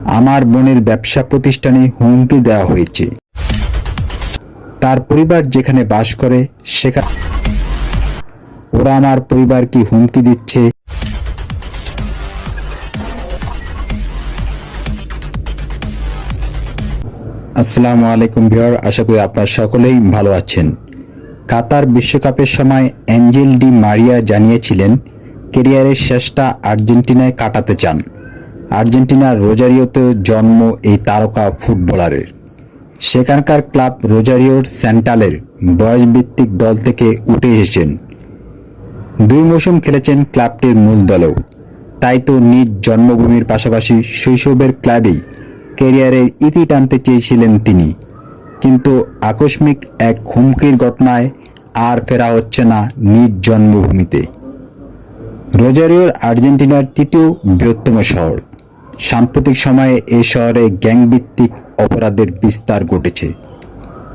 আমার বোনের ব্যবসা প্রতিষ্ঠানে হুমকি দেওয়া হয়েছে। তার পরিবার যেখানে বাস করে সেখানে ওরা আমার পরিবারকে হুমকি দিচ্ছে। আসসালামু আলাইকুম ভিউয়ার, আশা করি আপনারা সকলেই ভালো আছেন। কাতার বিশ্বকাপের সময় অ্যাঞ্জেল ডি মারিয়া জানিয়েছিলেন, কেরিয়ারের শেষটা আর্জেন্টিনায় কাটাতে চান। আর্জেন্টিনার রোজারিওতে জন্ম এই তারকা ফুটবলারের। সেখানকার ক্লাব রোজারিওর সেন্টালের বয়সভিত্তিক দল থেকে উঠে এসেছেন। দুই মৌসুম খেলেছেন ক্লাবটির মূল দলেও। তাই তো নিজ জন্মভূমির পাশাপাশি শৈশবের ক্লাবেই ক্যারিয়ারের ইতি টানতে চেয়েছিলেন তিনি। কিন্তু আকস্মিক এক হুমকির ঘটনায় আর ফেরা হচ্ছে না নিজ জন্মভূমিতে। রোজারিওর আর্জেন্টিনার তৃতীয় বৃহত্তম শহর। সাম্প্রতিক সময়ে এ শহরে গ্যাংভিত্তিক অপরাধের বিস্তার ঘটেছে।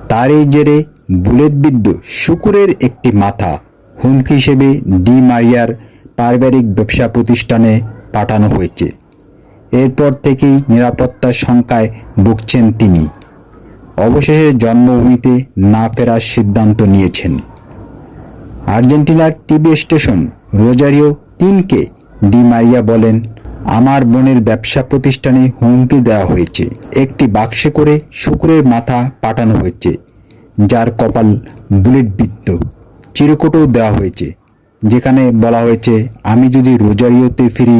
তার এই জেরে বুলেটবিদ্ধ শুকুরের একটি মাথা হুমকি হিসেবে ডি মারিয়ার পারিবারিক ব্যবসা প্রতিষ্ঠানে পাঠানো হয়েছে। এরপর থেকেই নিরাপত্তার শঙ্কায় ভুগছেন তিনি। অবশেষে জন্মভূমিতে না ফেরার সিদ্ধান্ত নিয়েছেন। আর্জেন্টিনার টিভি স্টেশন রোজারিও তিনকে ডি মারিয়া বলেন আমার বোনের ব্যবসা প্রতিষ্ঠানে হুমকি দেওয়া হয়েছে। একটি বাক্সে করে শুকুরের মাথা পাঠানো হয়েছে, যার কপাল বুলেট বিদ্ধ চিরকুটও দেওয়া হয়েছে, যেখানে বলা হয়েছে, আমি যদি রোজারিওতে ফিরি,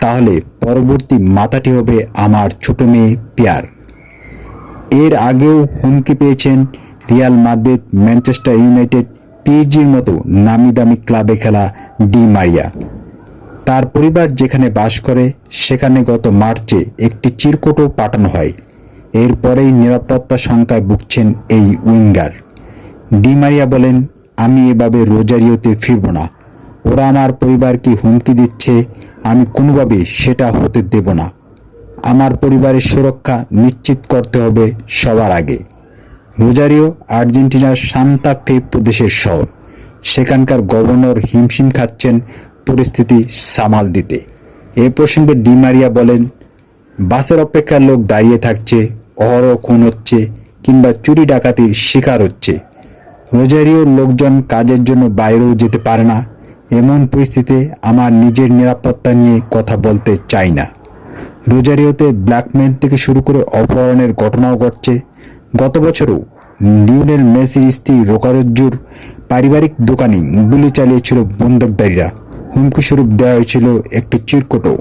তাহলে পরবর্তী মাথাটি হবে আমার ছোট মেয়ে পেয়ার। এর আগেও হুমকি পেয়েছেন রিয়াল মাদ্রিদ, ম্যানচেস্টার ইউনাইটেড, পিএইচজির মতো নামি দামি ক্লাবে খেলা ডি মারিয়া। তার পরিবার যেখানে বাস করে, সেখানে গত মার্চে একটি চিরকুটও পাঠানো হয়। এরপরেই নিরাপত্তা শঙ্কায় ভুগছেন এই উইঙ্গার। ডি মারিয়া বলেন, আমি এভাবে রোজারিওতে ফিরব না। ওরা আমার পরিবারকে হুমকি দিচ্ছে, আমি কোনোভাবে সেটা হতে দেব না। আমার পরিবারের সুরক্ষা নিশ্চিত করতে হবে সবার আগে। রোজারিও আর্জেন্টিনার সান্তা ফে প্রদেশের শহর। সেখানকার গভর্নর হিমশিম খাচ্ছেন পরিস্থিতি সামাল দিতে। এ প্রসঙ্গে ডিমারিয়া বলেন, বাসের অপেক্ষার লোক দাঁড়িয়ে থাকছে, অহরহ খুন হচ্ছে কিংবা চুরি ডাকাতির শিকার হচ্ছে। রোজারিওর লোকজন কাজের জন্য বাইরেও যেতে পারে না। এমন পরিস্থিতিতে আমার নিজের নিরাপত্তা নিয়ে কথা বলতে চাই না। রোজারিওতে ব্ল্যাকমেল থেকে শুরু করে অপহরণের ঘটনাও ঘটছে। গত বছরও লিওনেল মেসির স্ত্রী রোকারজ্জুর পারিবারিক দোকানে গুলি চালিয়েছিল বন্দুকধারীরা। হুমকি স্বরূপ দেওয়া হয়েছিল একটি চিরকোটো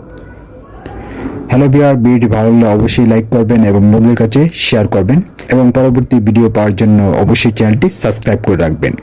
হ্যালো বিয়ার ভিডিওটি ভালো লাগলে অবশ্যই লাইক করবেন এবং বন্ধুদের কাছে শেয়ার করবেন। এবং পরবর্তী ভিডিও পাওয়ার জন্য অবশ্যই চ্যানেলটি সাবস্ক্রাইব করে রাখবেন।